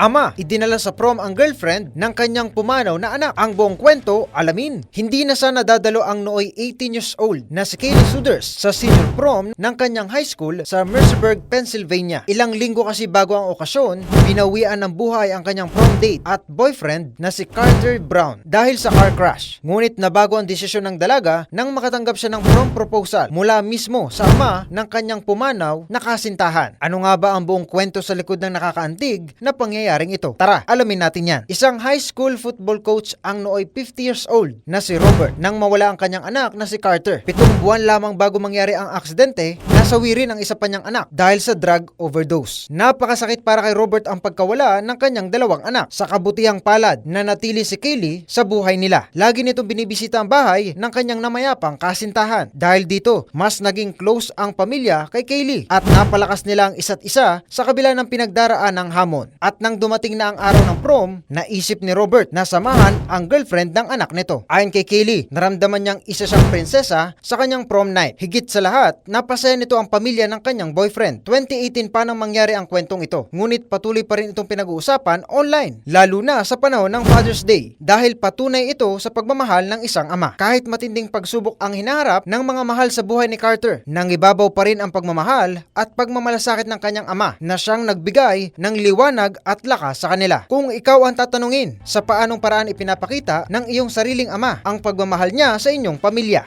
Ama, idinala sa prom ang girlfriend ng kanyang pumanaw na anak. Ang buong kwento, alamin. Hindi na sana dadalo ang nooy 18 years old na si Kaylee Suders sa senior prom ng kanyang high school sa Mercersburg, Pennsylvania. Ilang linggo kasi bago ang okasyon, binawian ng buhay ang kanyang prom date at boyfriend na si Carter Brown dahil sa car crash. Ngunit nabago ang desisyon ng dalaga nang makatanggap siya ng prom proposal mula mismo sa ama ng kanyang pumanaw na kasintahan. Ano nga ba ang buong kwento sa likod ng nakakaantig na pangyayaring ito? Tara, alamin natin yan. Isang high school football coach ang nooy 50 years old na si Robert nang mawala ang kanyang anak na si Carter. Pitong buwan lamang bago mangyari ang aksidente, nasawi rin ang isa pa niyang anak dahil sa drug overdose. Napakasakit para kay Robert ang pagkawala ng kanyang dalawang anak. Sa kabutihang palad na natili si Kaylee sa buhay nila. Lagi nitong binibisita ang bahay ng kanyang namayapang kasintahan. Dahil dito, mas naging close ang pamilya kay Kaylee at napalakas nila ang isa't isa sa kabila ng pinagdaraan ng hamon. At nang dumating na ang araw ng prom, naisip ni Robert na samahan ang girlfriend ng anak nito. Ayon kay Kaylee, naramdaman niyang isa siyang prinsesa sa kanyang prom night. Higit sa lahat, napasaya nito ang pamilya ng kanyang boyfriend. 2018 pa nang mangyari ang kwentong ito. Ngunit patuloy pa rin itong pinag-uusapan online, lalo na sa panahon ng Father's Day. Dahil patunay ito sa pagmamahal ng isang ama. Kahit matinding pagsubok ang hinaharap ng mga mahal sa buhay ni Carter, nang ibabaw pa rin ang pagmamahal at pagmamalasakit ng kanyang ama na siyang nagbigay ng liwanag at lakas sa kanila. Kung ikaw ang tatanungin sa paanong paraan ipinapakita ng iyong sariling ama ang pagmamahal niya sa inyong pamilya.